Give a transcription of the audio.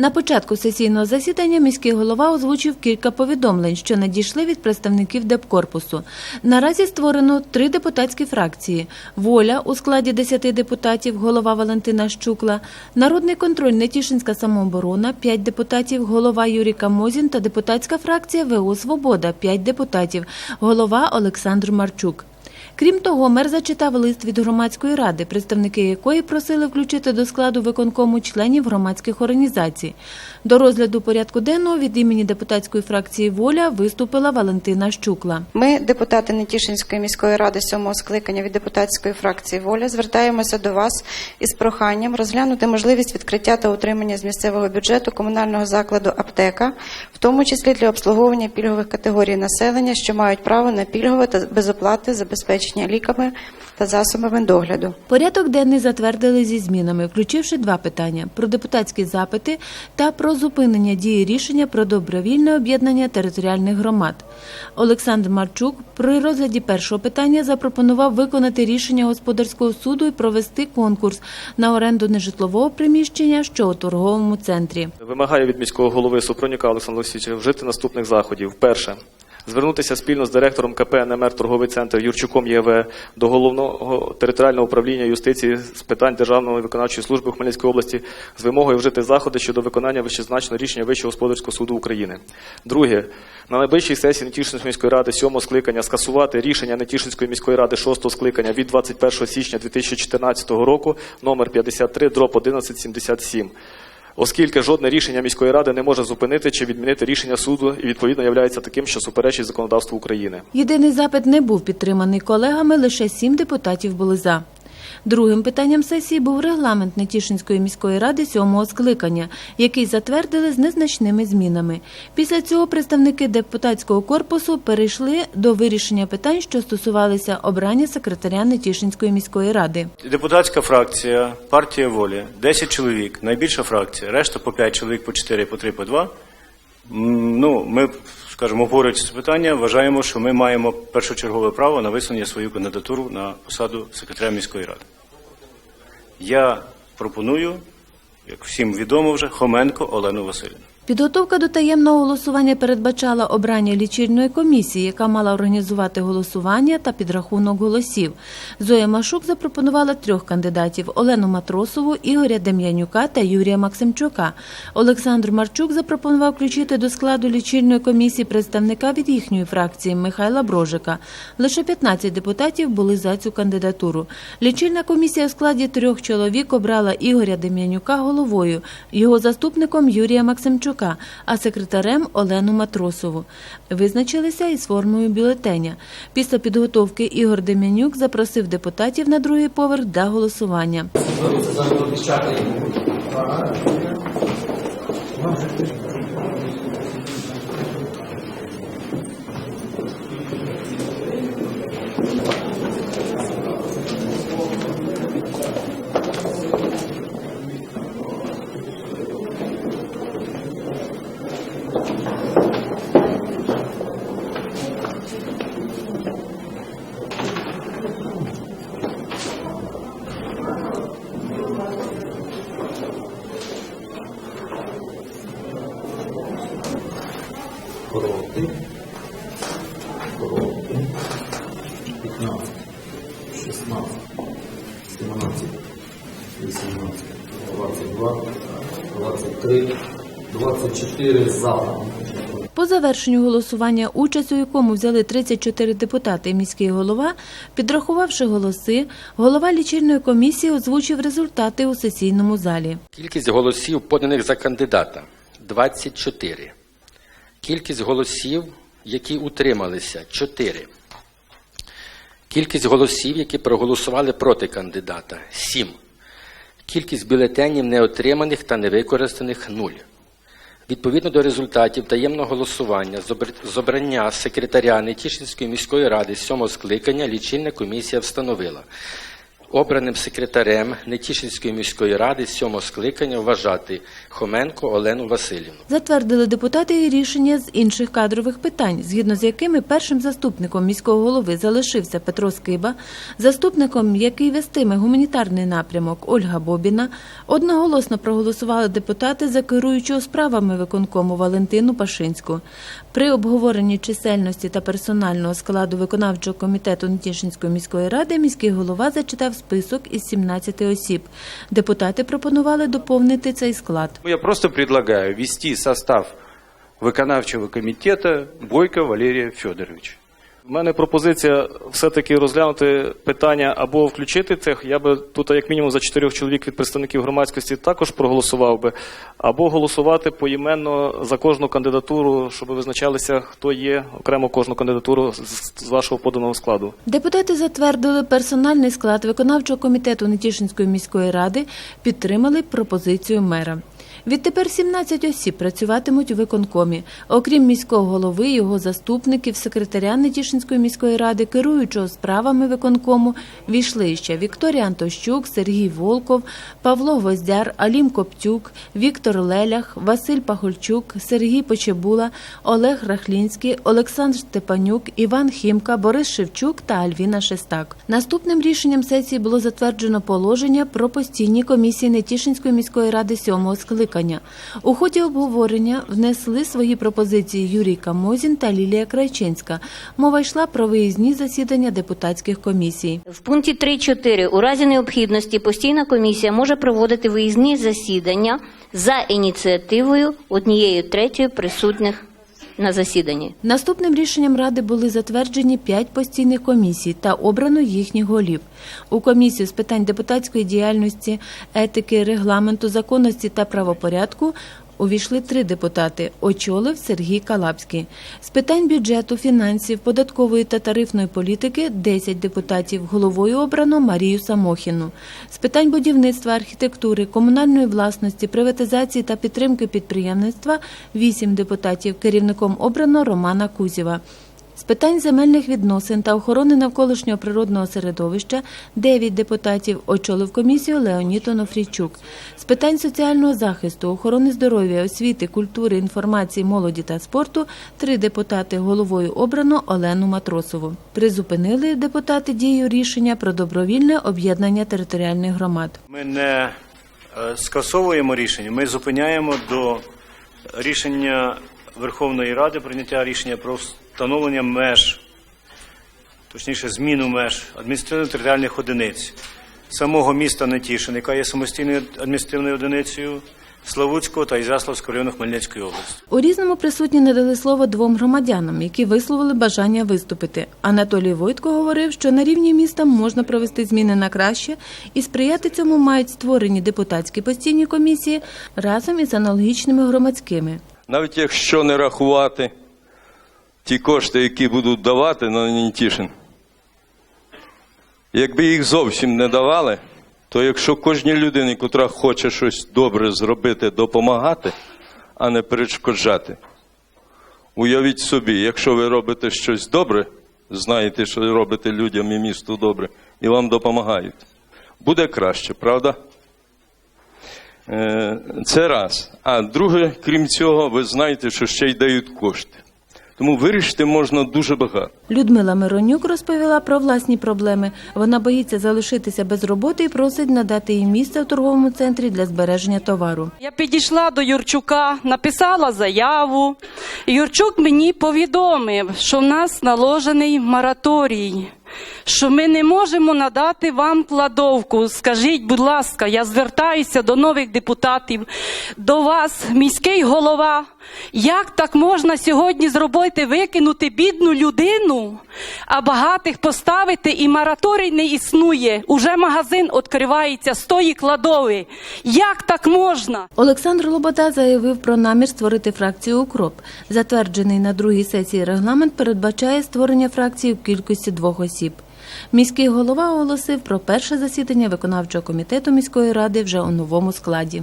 На початку сесійного засідання міський голова озвучив кілька повідомлень, що надійшли від представників депкорпусу. Наразі створено три депутатські фракції: Воля у складі 10 депутатів, голова Валентина Щукла, Народний контроль Нетішинська самооборона, 5 депутатів, голова Юрій Камозін та депутатська фракція ВО Свобода, 5 депутатів, голова Олександр Марчук. Крім того, мер зачитав лист від громадської ради, представники якої просили включити до складу виконкому членів громадських організацій. До розгляду порядку денного від імені депутатської фракції Воля виступила Валентина Щукла. Ми, депутати Нетішинської міської ради сьомого скликання від депутатської фракції Воля, звертаємося до вас із проханням розглянути можливість відкриття та утримання з місцевого бюджету комунального закладу аптека, в тому числі для обслуговування пільгових категорій населення, що мають право на пільгове та безоплатне забезпечення ліками та засобами догляду. Порядок денний затвердили зі змінами, включивши два питання: про депутатські запити та про зупинення дії рішення про добровільне об'єднання територіальних громад. Олександр Марчук при розгляді першого питання запропонував виконати рішення господарського суду і провести конкурс на оренду нежитлового приміщення, що у торговому центрі. Вимагає від міського голови Супронюка Олександра Олексійовича вжити наступних заходів. Перше. Звернутися спільно з директором КП НМР торговий центр Юрчуком ЄВ до головного територіального управління юстиції з питань Державної виконавчої служби Хмельницької області з вимогою вжити заходи щодо виконання вищезначеного рішення Вищого господарського суду України. Друге. На найближчій сесії Нетішинської міської ради сьомого скликання скасувати рішення Нетішинської міської ради шостого скликання від 21 січня 2014 року номер 53 дроб 1177 оскільки жодне рішення міської ради не може зупинити чи відмінити рішення суду і відповідно являється таким, що суперечить законодавству України. Єдиний запит не був підтриманий колегами, лише сім депутатів були за. Другим питанням сесії був регламент Нетішинської міської ради сьомого скликання, який затвердили з незначними змінами. Після цього представники депутатського корпусу перейшли до вирішення питань, що стосувалися обрання секретаря Нетішинської міської ради. Депутатська фракція, партія волі, 10 чоловік, найбільша фракція, решта по 5 чоловік, по 4, по 3, по 2. Ну, ми, скажімо, обговорюючи це питання, вважаємо, що ми маємо першочергове право на висунення свою кандидатуру на посаду секретаря міської ради. Я пропоную, як всім відомо вже, Хоменко Олену Васильівну. Підготовка до таємного голосування передбачала обрання лічильної комісії, яка мала організувати голосування та підрахунок голосів. Зоя Машук запропонувала трьох кандидатів: Олену Матросову, Ігоря Дем'янюка та Юрія Максимчука. Олександр Марчук запропонував включити до складу лічильної комісії представника від їхньої фракції Михайла Брожика. Лише 15 депутатів були за цю кандидатуру. Лічильна комісія у складі трьох чоловік обрала Ігоря Дем'янюка головою, його заступником Юрія Максимчука, а секретарем Олену Матросову. Визначилися із формою бюлетеня. Після підготовки Ігор Дем'янюк запросив депутатів на другий поверх для голосування. 23, 24 за. По завершенню голосування, участь у якому взяли 34 депутати і міський голова, підрахувавши голоси, голова лічильної комісії озвучив результати у сесійному залі. Кількість голосів, поданих за кандидата 24. Кількість голосів, які утрималися 4. Кількість голосів, які проголосували проти кандидата 7. Кількість бюлетенів неотриманих та невикористаних нуль. Відповідно до результатів таємного голосування з обрання секретаря Нетішинської міської ради сьомого скликання лічильна комісія встановила обраним секретарем Нетішинської міської ради сьомого скликання вважати Хоменко Олену Васильівну. Затвердили депутати і рішення з інших кадрових питань, згідно з якими першим заступником міського голови залишився Петро Скиба, заступником, який вестиме гуманітарний напрямок Ольга Бобіна, одноголосно проголосували депутати за керуючого справами виконкому Валентину Пашинську. При обговоренні чисельності та персонального складу виконавчого комітету Нетішинської міської ради міський голова зачитав список із 17 осіб. Депутати пропонували доповнити цей склад. Я просто предлагаю ввести состав выконавчего комитета Бойко Валерия Федоровича. У мене пропозиція все-таки розглянути питання або включити цих. Я би тут, як мінімум, за чотирьох чоловік від представників громадськості також проголосував би, або голосувати поіменно за кожну кандидатуру, щоб визначалися, хто є окремо кожну кандидатуру з вашого поданого складу. Депутати затвердили персональний склад виконавчого комітету Нетішинської міської ради, підтримали пропозицію мера. Відтепер 17 осіб працюватимуть у виконкомі. Окрім міського голови, його заступників, секретаря Нетішинської міської ради, керуючого справами виконкому, війшли ще Вікторія Антощук, Сергій Волков, Павло Гвоздяр, Алім Коптюк, Віктор Лелях, Василь Пахольчук, Сергій Почебула, Олег Рахлінський, Олександр Степанюк, Іван Хімка, Борис Шевчук та Альвіна Шестак. Наступним рішенням сесії було затверджено положення про постійні комісії Нетішинської міської ради сьомого скликання. У ході обговорення внесли свої пропозиції Юрій Камозін та Лілія Крайчинська. Мова йшла про виїзні засідання депутатських комісій. В пункті 3.4 у разі необхідності постійна комісія може проводити виїзні засідання за ініціативою однієї третьої присутніх на засіданні. Наступним рішенням ради були затверджені п'ять постійних комісій та обрано їхніх голів. У комісію з питань депутатської діяльності, етики, регламенту, законності та правопорядку увійшли три депутати. Очолив Сергій Калапський. З питань бюджету, фінансів, податкової та тарифної політики 10 депутатів. Головою обрано Марію Самохіну. З питань будівництва, архітектури, комунальної власності, приватизації та підтримки підприємництва 8 депутатів. Керівником обрано Романа Кузєва. З питань земельних відносин та охорони навколишнього природного середовища 9 депутатів очолив комісію Леонід Онофрійчук. З питань соціального захисту, охорони здоров'я, освіти, культури, інформації, молоді та спорту 3 депутати головою обрано Олену Матросову. Призупинили депутати дію рішення про добровільне об'єднання територіальних громад. Ми не е, скасовуємо рішення, ми зупиняємо до рішення Верховної Ради прийняття рішення про встановлення меж, точніше, зміну меж адміністративно-територіальних одиниць самого міста Нетішин, яка є самостійною адміністративною одиницею Славутського та Ізяславського району Хмельницької області. У різному присутні надали слово двом громадянам, які висловили бажання виступити. Анатолій Войтко говорив, що на рівні міста можна провести зміни на краще і сприяти цьому мають створені депутатські постійні комісії разом із аналогічними громадськими. навіть якщо не рахувати ті кошти, які будуть давати на Нінтішин, якби їх зовсім не давали, то якщо кожній людині, котра хоче щось добре зробити, допомагати, а не перешкоджати, уявіть собі, якщо ви робите щось добре, знаєте, що робите людям і місту добре, і вам допомагають, буде краще, правда? Е, Це раз. А друге, крім цього, ви знаєте, що ще й дають кошти. Тому вирішити можна дуже багато. Людмила Миронюк розповіла про власні проблеми. Вона боїться залишитися без роботи і просить надати їй місце в торговому центрі для збереження товару. Я підійшла до Юрчука, написала заяву. Юрчук мені повідомив, що в нас наложений мораторій, що ми не можемо надати вам кладовку. Скажіть, будь ласка, я звертаюся до нових депутатів, до вас, міський голова. Як так можна сьогодні зробити, викинути бідну людину, а багатих поставити і мораторій не існує? Уже магазин відкривається з тої кладови. Як так можна? Олександр Лобота заявив про намір створити фракцію «Укроп». Затверджений на другій сесії регламент передбачає створення фракції в кількості двох осіб. Міський голова оголосив про перше засідання виконавчого комітету міської ради вже у новому складі.